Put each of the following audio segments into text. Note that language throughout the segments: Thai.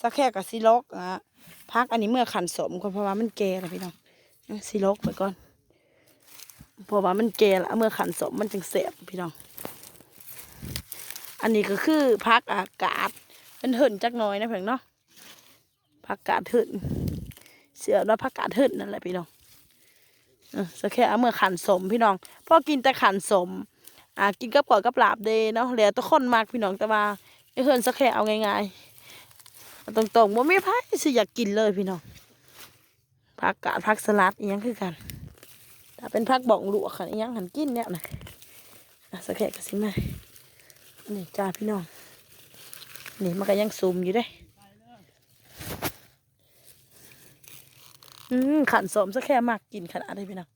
สักแค่กับซิลกอะพักอันนี้เมื่อขันสมก็เพราะว่ามันแก่แล้วพี่น้องซิล็อกไปก่อนเพราะว่ามันแก่แล้วเมื่อขันสมมันจึงเสียบพี่น้อง อันนี้ก็คือพักอากาศมันเหินจักน้อยนะเพียงเนาะพักอากาศเหินเสียบแล้วพักอากาศเหินนั่นแหละพี่น้องสักแค่เอาเมื่อขันสมพี่น้องพอกินแต่ขันสมอ่ากินกับก่อยกับลาบเดเนาะแล้วทุกคนมากพี่น้องแต่ว่าเฮินสักแค่เอาง่ายๆ ตรงๆว่าไม่พายสิอยากกินเลยพี่น้องผักกาดผักสลัดอีหยังคือกันถ้าเป็นผักบ่องหลวกค่ะอีหยังหันกินเนี่ยนะอะสักแค่ก็สิมานี่จ้าพี่น้องนี่มันก็ยังซุ่มอยู่เด้อืมขันสมสักแค่มากกินขนาดนี้พี่น้อง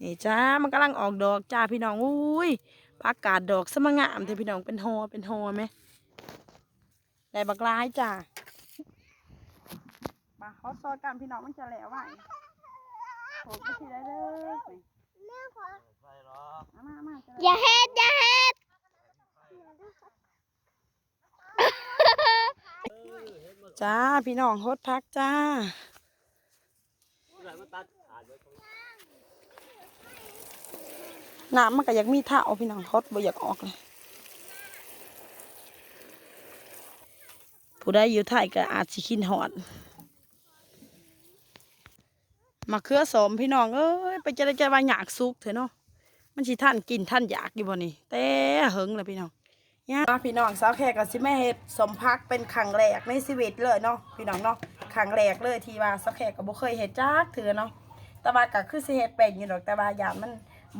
นี่จ้ามันกำลังออกดอกจ้าพี่น้องอุ้ยผักกาดดอกสมงามเถอพี่น้องเป็นหอเป็นหอไหม ได้บักร้ายจ้ามาเขาซอยกันพี่น้องมันจะแหลวไหวโอ้ไม่ใช่ได้เลยนี่มามามาจะอย่าเฮ็ดอย่าเฮ็ดจ้าพี่น้องฮดพักจ้าน้ำมันก็อยากมีเท่าพี่น้องฮดบ่อยากออกเลย ผู้ได้อยู่ไทยก็อาจสิคินหอดมาเครือสมพี่น้องเอ้ยไปจะได้จะว่าอยากซุกเถอะเนาะมันสิท่านกินท่านอยากอยู่บ่นี่แต่เหิงเลยพี่น้องเนี่ยพี่น้องสาวแขกกับสิแม่เฮ็ดสมพักเป็นครั้งแรกในชีวิตเลยเนาะพี่น้องเนาะครั้งแรกเลยที่ว่าสาวแขกก็บ่เคยเฮ็ดจักเถือเนาะแต่ว่าก็คือสิเฮ็ดเป็นอยู่ดอกแต่ว่าอย่างมัน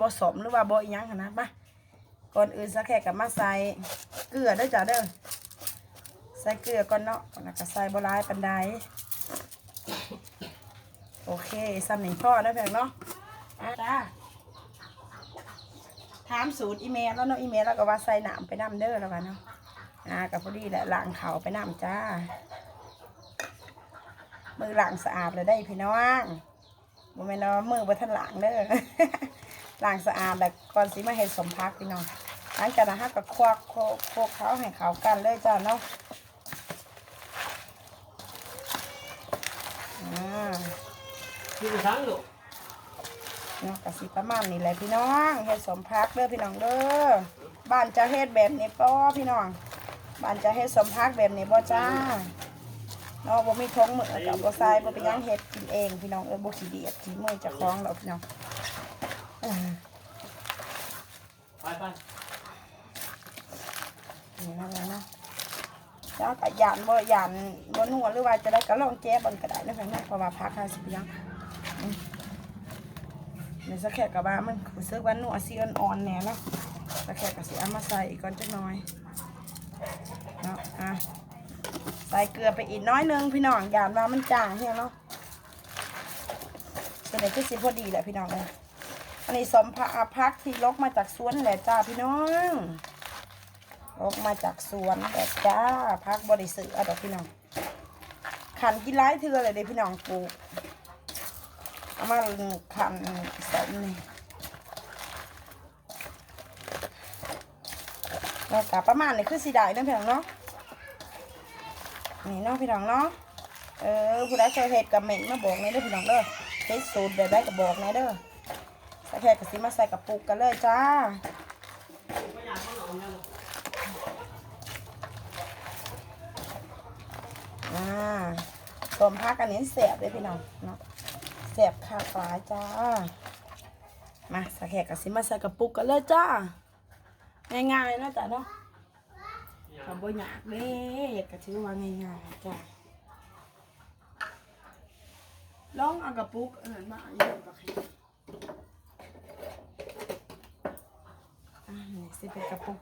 บ่สมหรือว่าบ่อีหยังนะมาก่อนอื่นสาวแขกก็มาใส่เกลือเด้จ้าเด้อ ส่เกลือก่อนเนาะแล้วก็ใส่บลายปันไดโอเคซ้ำหนึ่งพ่อได้เพียงเนาะจ้าถามสูตรอีเมลแล้วเนาะอีเมลแล้วก็ว่าใส่หนามไปน้ำเด้อแล้วกันเนาะอ่ากับพอดีแหละล้างเขาไปน้ำจ้า มือล้างสะอาดเลยได้พี่น้องบ่แม่นว่ามือบ่ทันล้างเด้อล้างสะอาดแล้วก่อนสิมาเฮ็ดสมพักพี่น้องหลังจากนั้นก็ควักโคกโคกเขาให้เขากันเลยจ้าเนาะ อ่าที่ไปทั้งลูกเนาะกสิประมาณนี้แหละพี่น้องเฮ็ดสมพักเด้อพี่น้องเด้อบ้านจะเฮ็ดแบบนี้ป้อพี่น้องบ้านจะเฮ็ดสมพักแบบนี้บ่จ้าเนาะบ่มีทงมือกับบ่ทรายบ่เป็นหยังเฮ็ดกินเองพี่น้องเออบ่ขี้เดียดขี้มือเจะคล้าของดอกพี่น้องอ่าไปไปนี่นั่นแหละเนาะ เจ้าก็ยานบ่ยานบ่นัวหรือว่าจะได้ก็ลองแก้บันก็ได้นะเพิ่นนเพราะว่าพัก50พี่น้องเดี๋ยวสักแค่ก็ว่ามันรู้สึกว่านัวสิอ่อนๆแหน่เนาะตะแคกกะสิเอามาใส่อีกก่อนจักหน่อยเนาะอะใส่เกลือไปอีกน้อยนึงพี่น้องยานว่ามันจางเฮียเนาะเป็นไงคือสิพอดีแหละพี่น้องเลยอันนี้สมผักพักที่ลกมาจากสวนแหละจ้าพี่น้อง ลกมาจากสวนแหละจ้าพักบริสุทธิ์เอาดอกพี่น้องขันกินร้ายเทือเลยเด้พี่น้องปลูกเอามาขันสมนี่แล้วก็ประมาณนี้คือสีด้เนาะพี่น้องเนาะนี่เนาะพี่น้องเนาะเออผู้ใดเคยเห็ดกับเหม็นมาบอกในเด้อพี่น้องเด้อเฮ็ดสูตรแบบได้ก็บบอกในเด้อใส่แค่กระสิมาใส่กระปุกกันเลยจ้า อ่าต้มผักอันนี้แสบเลยพี่น้องเนาะแสบขาปลายจ้า มาใส่แค่กระสิมาใส่กระปุกกันเลยจ้า ง่ายๆนะจ้ะเนาะทำบ่ยากเด้ก็ถือว่าง่ายๆจ้ะลองเอากระปุกอันนั้นมาอันนี้ก็ให้อ่านี่สิเป็นกระปุก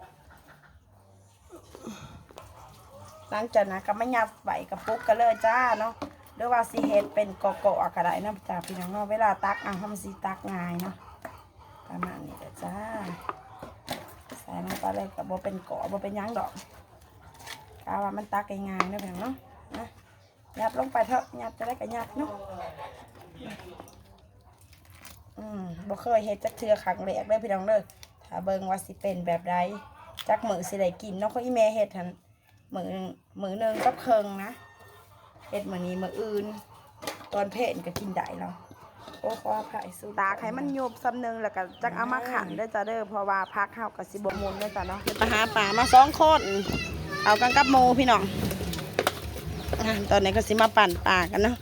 หลังจากนั้นก็ไมายัดใบกระปุกกันเลยจ้าเนาะหรือว่าสิเฮ็ดเป็นกอกๆก็ได้นะจ้าพี่น้องเนาะเวลาตักอะทำสิตักง่ายเนาะประมาณนี้เด้อจ้าใส่ลงไปเลยกับโบเป็นเกาะโบเป็นยังดอกกาว่ามันตักง่ายๆนะพียงเนาะนะยัดลงไปเถอะยัดจะได้กับยัดเนาะอืมบ่เคยเฮ็ดจักเทือขังแหลกเลยพี่น้องเด้อถ้าเบิ่งว่าสิเป็นแบบใดจักมือสิได้กินเนาะเขาอีแม่เฮ็ดหัน มือหนึ่งมือหนึ่งกับเคิงนะเฮ็ดมื้อนี้มื้ออื่น ตอนเพลนก็กินได้แล้วโอ้ขออภัยสุดตากให้มันโยบซ้ำหนึงแล้วก็จักเอามาขันเด้อจ้าเด้อเพราะว่าพักเฮาก็สิบ่มุนเด้อจ้าเนาะไปหาป่ามาสองคนเอากันกับโมพี่น้องอะตอนนี้ก็สิมาปั่นป่ากันเนาะ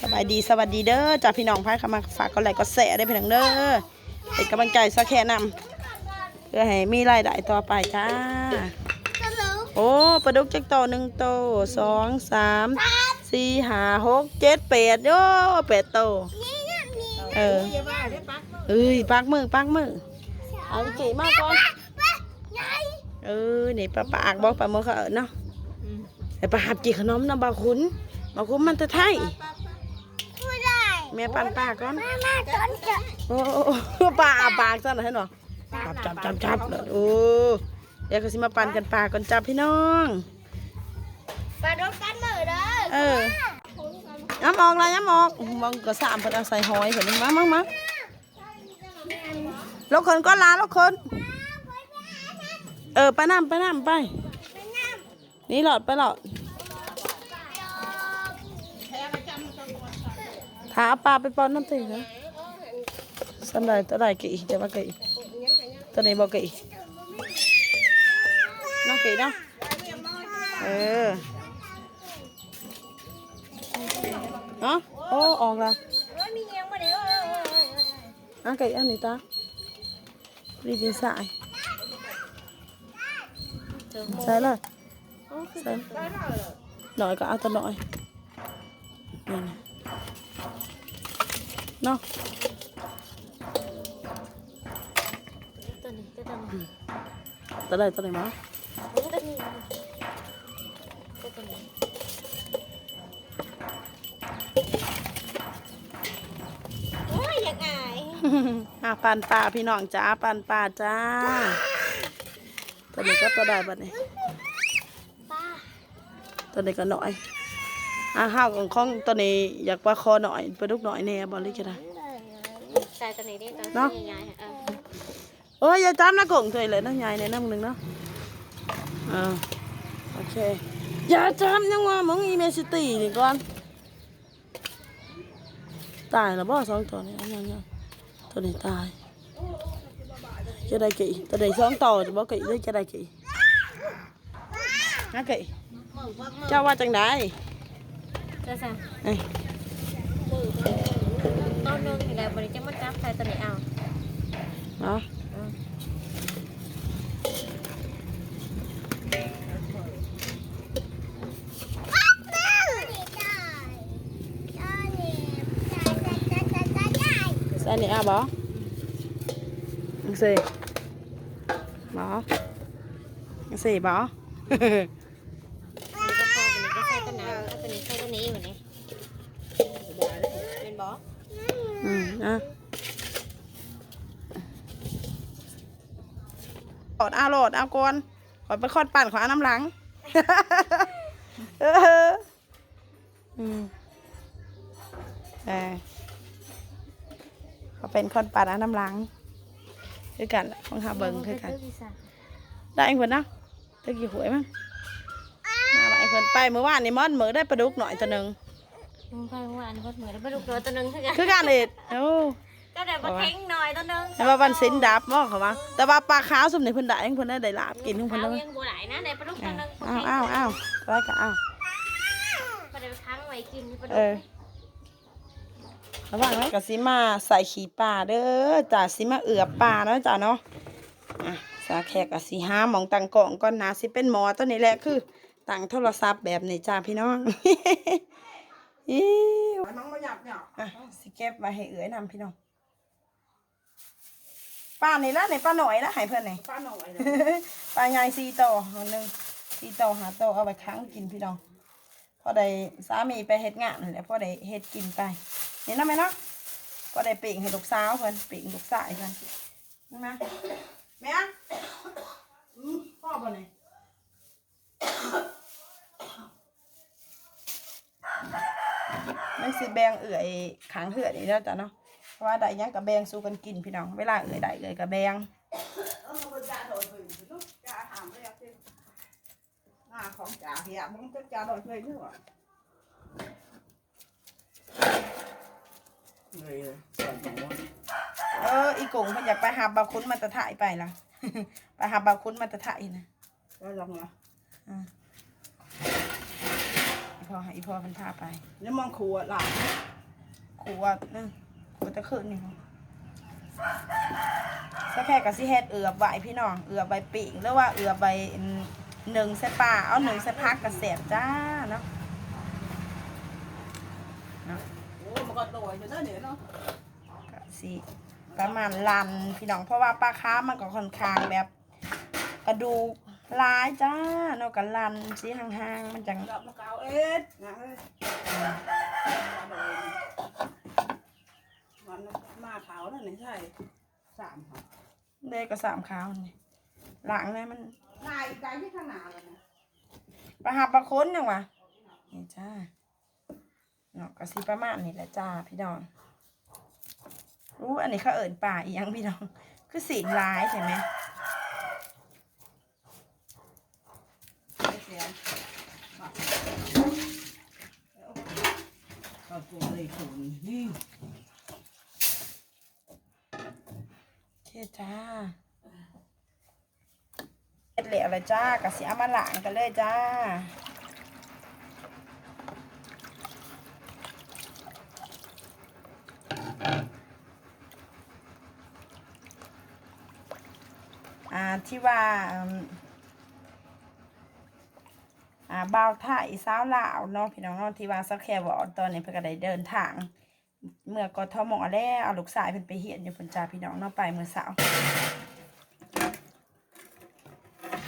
สบายดีสวัสดีเด้อจ้าพี่น้องพายเข้ามาฝากกดไลค์กดแชร์ได้อพี่น้องเด้อเป็นกำลังใจสักแค่นำเพื่อให้มีรายได้ต่อไปจ้า โอ้ปลาดุกจักโตหนึ่งโตสองสามสี่ห้าหกเจ็ดแปดโอ้แปดโตเออเอ้ยปักมือปักมือเอากี่มากก่อนเออนี่ปลาปากบอกปลาเมื่อเขาเอิ้นเนาะไอ้ปลาหับกี่ขนมนะบาคุณบาคุณมันจะไทยแม่ปันปากก่อนโอ้โอ้ปลาอาปากซะหน่อยให้หน่อยจับจับจับจับเลยโอ้ เดี๋ยวก็สิมาปั่นกันปลาก่อนจับพี่น้อง ปลาโดนกันมือเด้อเออย้ำออกเลยย้ำออกมองก็สามเพิ่นเอาใส่หอยเพิ่นมามามาลูกคนก็ลาลูกคน เออไปน้ำไปน้ำไป นี่หลอดไปหลอดถาปลาไปปอนน้ำตีนะสำหรับตัวใดกี่จะมากี่ตัวนี้บอกกี่ น้องกี่เนาะเออฮะโอ้ออกละโอ้ยมีเงี้ยงมาเดี๋ยวอะไก่อันนี้ตาดีดีสายใส่เลยใส่หน่อยก็เอาตัวหน่อยนี่นะเนาะตัวนี้ตัวนี้ตัวใดตัวไหนมา ตัวนี้ตัวนี้โอ้ยอยากอาย อะปันปลาพี่น้องจ้าปันปลาจ้าตัวนี้ก็ตัวใดบัดนี้ตัวนี้ก็หน่อยอะห้าวของของตัวนี้อยากปลาคอหน่อยปลาดุกหน่อยแน่บอลลิกจะได้ใส่ตัวนี้ดิตัวนาะใหญ่เออโอ้ยอย่าจำนะกงเถอเลยนะยายในน้ำหนึ่งเนาะอ่าโอเคอย่าจำยังว่ามึงอีเมสตีนี่ก่อนตายแล้วบ่สองตัวนี้อันยัง ตัวนี้ตายจะได้กี่ตัวนี้สองตัวจะบ่กี่หรือจะได้กี่นะกี่เจ้าว่าจังได จะสั่ง เอ้ยต้นนึงอยู่แล้วบริจะมาจับใส่ตัวนี้เอาเนาะใส่นี่อะบ่จังซี่บ่จังซี่บ่นี่ก็พอวันนี้ก็ใส่ตัวนั้นเอาตัวนี้ใส่ตัวนี้อยู่นี่เป็นบออืมอะโหลดเอาโหลดเอาก่อนขอไปคอดปั่นขอเอาน้ำหลังเอออืมเออ เขาเป็นคนปั่นเอาน้ำหลังคือกันล่ะของหาเบิงคือกัน ได้เองคนนะตะกี้หวยมั้งมาว่าไอ้คนไปเมื่อวานนี่มอนเหมือได้ปลาดุกหน่อยตัวหนึ่งมึงไปเมื่อวานก็เหมือนไปลูกตัวตัวนึงเท่ากันคือการเอ็ดโอ้ก็ได้มาเท้งหน่อยตัวนึงแต่ว่าวันสินดับมอกเขามาแต่ว่าปลาขาวสมในเพิ่นได้เองเพิ่นได้ได้ลาบกินของเพิ่นเอาเลยยังบัวไหลนะได้ปลาลูกตัวนึงอ้าวอ้าวอ้าวไว้ก็อ้าวปลาเดี๋ยวค้างไว้กินปลาเอลูอก ระวังไว้กสิมาใส่ขี้ปลาเด้อจ้าสิมาเอือบปลาเนาะจ้าเนาะอะสาแขกกะสิหามองตังกล่องก่อนนะสิเป็นหมอตัวนี้แหละคือตังโทรศัพท์แบบนี้จ้าพี่น้องอิ๊วน้องมาหยับเนี่ยอะสิเก็บไว้ให้เอือยนำพี่น้องป้านี่ละในป้าหน่อยละให้เพื่อนไหนป้าหน่อยปลาใหญ่สี่โตหนึ่งสี่โตหาโตเอาไปค้างกินพี่น้องพอได้สามีไปเฮ็ดงานแหละพอได้เฮ็ดกินไป นี่นะแม่เนาะพอได้ปิ่งให้ลูกสาวเพิ่นปิ่งลูกสายเพิ่นนี่มาแม่พ่อบ่นี่มันสิแบงเอื่อยขังเหือดนี่แล้วจ้ะเนาะเพราะว่าได้ยังกับแบงสู้กันกินพี่น้องเวลาเอื่อยได้เอื่อยกับแบงของจ่าเฮียมึงจะจ่าโดนเลยนี่หว่าเลย ก่อนสองวันเอออีกงมันอยากไปหาบาคุ้นมาตะถ่ายไปล่ะ ไปหาบาคุ้นมาตะถ่ายนะก็ลองละอีพอให้อีพอมันพาไปนี่มองครัวหลังขวดนึงขวดตะคืนนี่ครับสักแค่กับสิเฮ็ดเอือบใบพี่น้องเอือบใบปิ่งหรือว่าเอือบใบหนึ่งใส่ป่าเอาหนึ่งใส่พักกระเสียบจ้าเนาะโอ้มัน ก็โตอยู่นั่นเนี่ยเนาะก็สิประมาณลันพี่น้องเพราะว่าปลาค้ามันก็ค่อนข้างแบบกระดูกลายจ้าเนาะกับลันสีห่างๆมันจังกับมะกาวเอ็ดนะเฮ้ยมันมาขาวนั่นนี่ใช่สามค่ะเลยก็สามขาวนี่หลังเลยมันนายไกลที่ขนาดเลยนะปลาหับปลาค้นยังวะนี่จ้า เนาะก็สิประมาณนี้แหละจ้าพี่น้องอู้อันนี้เขาเอิญป่าอีหยังพี่น้อง คือสีลายใช่ไหมไม่เสียเอาตัวเลยถุนนี่เคจ้าเอ็ดเหลวเลยจ้ากะสิเอามาหล้างกันเลยจ้า อ่าที่ว่าอืมอ่าบ่าวไทยสาวลาวเนาะพี่น้องเนาะที่ว่าสักแค่บอกตอนนี้เพิ่นก็ได้เดินทาง เมื่อกทมแล้วเอาลูกสายเพิ่นไปเฮียนอยู่เพิ่นจ้าพี่น้องเนาะไปเมื่อเสาร์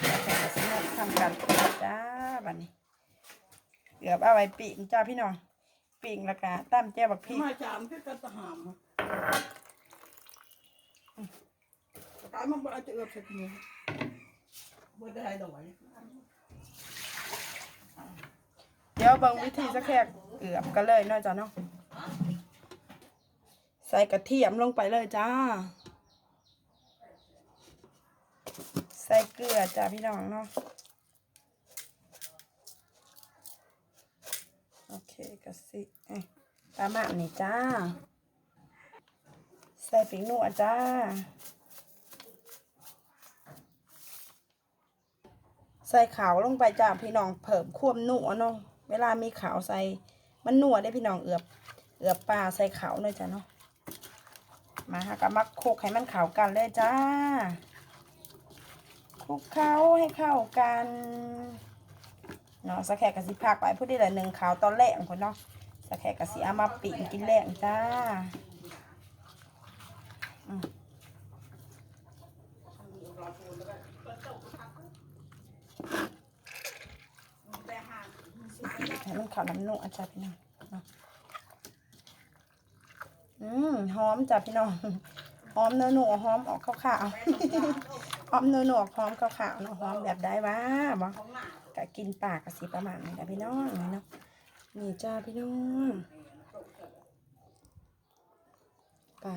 แล้วแต่ก็สิมาทำกันจ้าบัดนี้เกือบเอาไว้ปิ่งจ้าพี่น้อง ปิ่งแล้วก็ตั้มแจ่วบักพริกมาจามที่กันตะหามตายมันบ่อาจจะเอือบสักทีบ่ได้ดอกไว้เดี๋ยวเบิ่งวิธีสักแค่เกือบกันเลยเนาะจ้าเนาะใส่กระเทียมลงไปเลยจ้า ใส่เกลือจ้าพี่น้องเนาะโอ ก็สิเอ้ยประมาณนี้จ้า ใส่ปิงนัวจ้าใส่ขาวลงไปจ้าพี่น้องเพิ่มความนัวเนาะเวลามีขาวใส่มันนัวได้พี่น้องเอือบเอือบปลาใส่ขาวเลยจ้าเนาะมาหากับมักโคกให้มันขาวกันเลยจ้าคลุกเคล้าให้เข้ากัน เนาะสักแค่กะสิพักไปพูดได้ละหนึ่งขาวตอนแรกคนเนาะสักแค่กะสิเอามาปิ่งกินแรงจ้าให้มันขาวน้ำนุ่มอะจ้าพี่น้องอืมหอมจ้าพี่น้องหอมเนื้อหนูหอมออกขาวๆหอมเนื้อหนูออกหอมขาวๆเนาะหอมแบบได้วะบ่กะกินปากกะสีประมาณนี้นะพี่น้องเนาะนี่จ้าพี่น้องปลา